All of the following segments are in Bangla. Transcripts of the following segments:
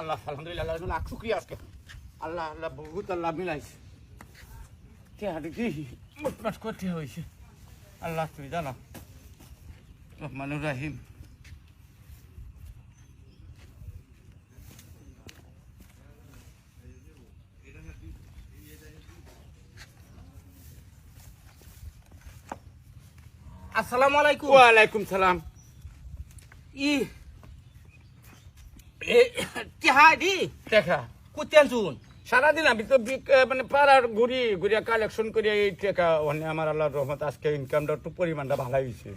আল্লাহ আলহামদুলিল্লাহ আল্লাহ লাখ শুক্রিয়া আজকে। আল্লাহ আল্লাহ বহুত আল্লাহ মিলাইছে। মুটমাট করতে হয়েছে? আল্লাহ তুমি জানো রহমানুর রাহিম। আসসালামু আলাইকুম। ওয়ালাইকুম সালাম। ই দেখা। সারাদিন আমি তো মানে পাড়ার ঘুরি ঘুরিয়া কালেকশন করি এই টাকা আমার আল্লাহর রহমত আজকে ইনকামটা একটু পরিমাণটা ভালো হয়েছে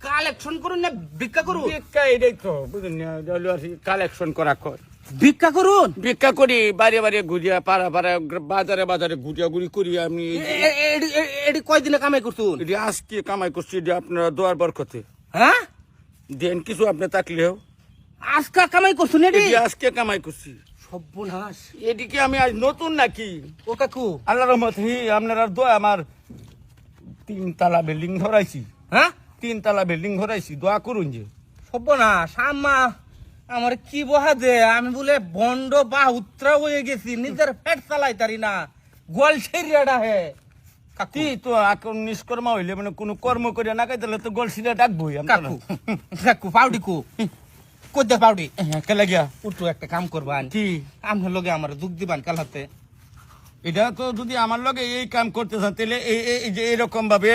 কালেকশন করুন না ভিক্ষা করুন। ভিক্ষা এটাই তো বুঝুন কালেকশন করা কর। ভিক্ষা করুন? ভিক্ষা করি বাড়ি বাড়ি ঘুরিয়া পাড়া পাড়া বাজারে বাজারে ঘুরিয়া ঘুরি করি আমি। এ- এ- এ- এডি কয়দিনে কামাই করছুন? এটি আজকে কামাই করছি এটি আপনারা দোয়ার বরকতে। হ্যাঁ? দেন কিছু আপনি তাকলেও। আজকা কামাই করছুন এডি এটি আজকে কামাই করছি। সর্বনাশ। এদিকে আমি আজ নতুন নাকি? ও কাকু। আল্লাহ রহমত হি আপনার আর দোয়া আমার তিন তালা বিল্ডিং ধরাইছি। হ্যাঁ? তিন তালা বিল্ডিং ধরাইছি দোয়া করুন যে। সর্বনাশ। আম্মা আমার কি বহা দে আমি বলে বন্ড বা উত্তরা হয়ে গেছি নিজের পেট চালাই তারি না। গোয়াল সেরিয়াটা হে। কাকু। তো এখন নিষ্কর্মা হইলে মানে কোনো কর্ম করে না খাই তাহলে তো গলসিটা ডাকবই কাকু। কাকু পাউডি কু। কোদ্দা পাউডি কে লাগিয়া উঠু একটা কাম করবান কি? আপনার লগে আমার যোগ দিবান কাল হাতে এটা তো যদি আমার লগে এই কাম করতে চান তাহলে এই যে এরকম ভাবে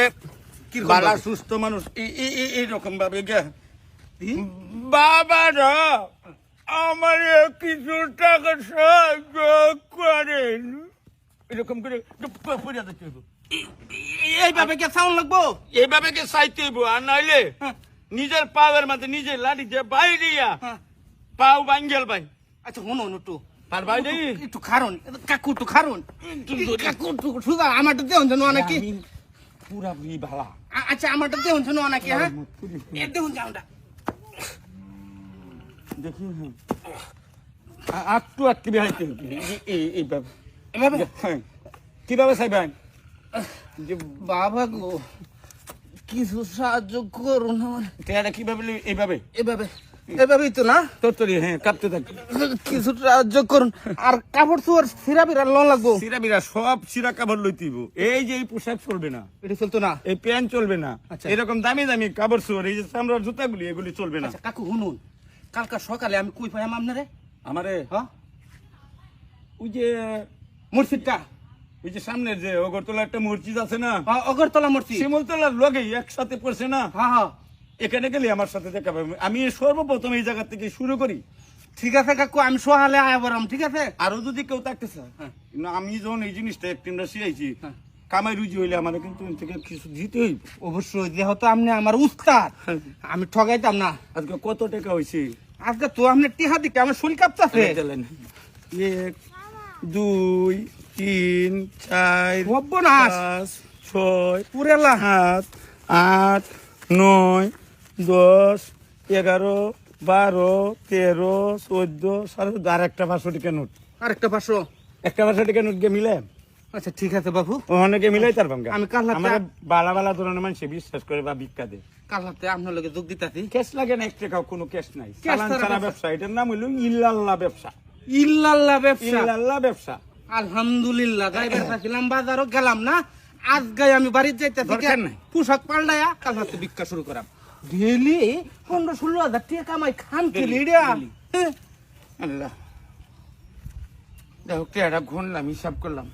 বালা সুস্থ মানুষ এই- এই- এই- এইরকম ভাবে গে বাবা রা আমার কিছু টাকা সাহায্য করেন। এরকম করে এইভাবে কে সাউন্ড লাগবো? এইভাবে কে চাইতে আর নাইলে হ্যাঁ। নিজের পাওয়ের মধ্যে নিজের লাঠি দিয়ে বাইরে হ্যাঁ। পাও বাঙ্গেল ভাই আচ্ছা হনো একটু পার ভাই একটু খারুন কাকু একটু খারুন। কাকু একটু সুগা আমারটা দেহন জানো নাকি পুরা বুড়ি ভালা আচ্ছা আমারটা দেহন জানো নাকি হ্যাঁ? এ যাওটা দেখি হ্যাঁ। আটটু আটকে বেহাইতে এইভাবে হ্যাঁ। কীভাবে চাইবেন বাবা গো। কিছু সাহায্য করুন আমার। কীভাবে এইভাবে? এভাবে এভাবেই তো না? তোর হ্যাঁ কাঁপতে কিছু সাহায্য করুন। আর কাপড় চোর লাগবো। সব সিরা কাপড় এই যে এই পোশাক চলবে না। এটা চলতো না? এই প্যান্ট চলবে না। আচ্ছা। এরকম দামি দামি কাপড় চোর এই যে চামড়ার জুতাগুলি এগুলি চলবে না। আচ্ছা কাকু শুনুন। কালকা সকালে আমি কই পাইম আপনারে? আমারে? হ্যাঁ? ওই যে মসজিদটা ওই যে সামনের যে অগরতলা একটা মসজিদ আছে না? হ্যাঁ, অগরতলা মসজিদ। শিমলতলার লগে একসাথে পড়ছে না? হ্যাঁ হ্যাঁ এখানে গেলে আমার সাথে দেখা পাবে। আমি সর্বপ্রথম এই জায়গা থেকে শুরু করি। ঠিক আছে কাকু আমি সহালে আয়া বরাম ঠিক আছে? আরও যদি কেউ থাকতেছে হ্যাঁ। আমি যখন এই জিনিসটা একটিনটা শিখাইছি হ্যাঁ। কামাই রুজি হইলে আমার কিন্তু থেকে কিছু দিতে হইব। অবশ্যই যেহেতু আপনি আমার উস্তাদ আমি ঠগাইতাম না। আজকে কত টাকা হয়েছে আজকে তো আপনি টিহা দিকে আমার শরীর কাঁপতাছে। এক দুই তিন চার পাঁচ ছয় পুরেলা সাত আট নয় দশ এগারো বারো তেরো চোদ্দ সাড়ে চোদ্দ আর একটা পাঁচশো টাকা নোট। আরেকটা পাঁচশো। একটা পাঁচশো টাকা নোট গিয়ে মিলে। আচ্ছা ঠিক আছে বাবু। অনেকে মিলাই তার ভাঙ্গা আমি কাল আমার বালা বালা ধরনের মানুষ বিশ্বাস করে বা ভিক্ষা দেয়। কাল হাতে আপনার লগে যোগ দিতাছি ক্যাশ লাগে না এক টাকাও কোনো ক্যাশ নাই। চালান ব্যবসা। এটার নাম হইল ইল্লাল্লাহ ব্যবসা। ইল্লাল্লাহ ব্যবসা। ইল্লাল্লাহ ব্যবসা। আলহামদুলিল্লাহ যাইবার থাকিলাম বাজারও গেলাম না। আজ গাই আমি বাড়িতে যাইতে। পোশাক পাল্টায়া কাল হাতে ভিক্ষা শুরু করাম। ডেলি পনেরো ষোলো হাজার টাকা কামাই খান খেলি রে আল্লাহ। দেখো টেয়ারা ঘুরলাম হিসাব করলাম।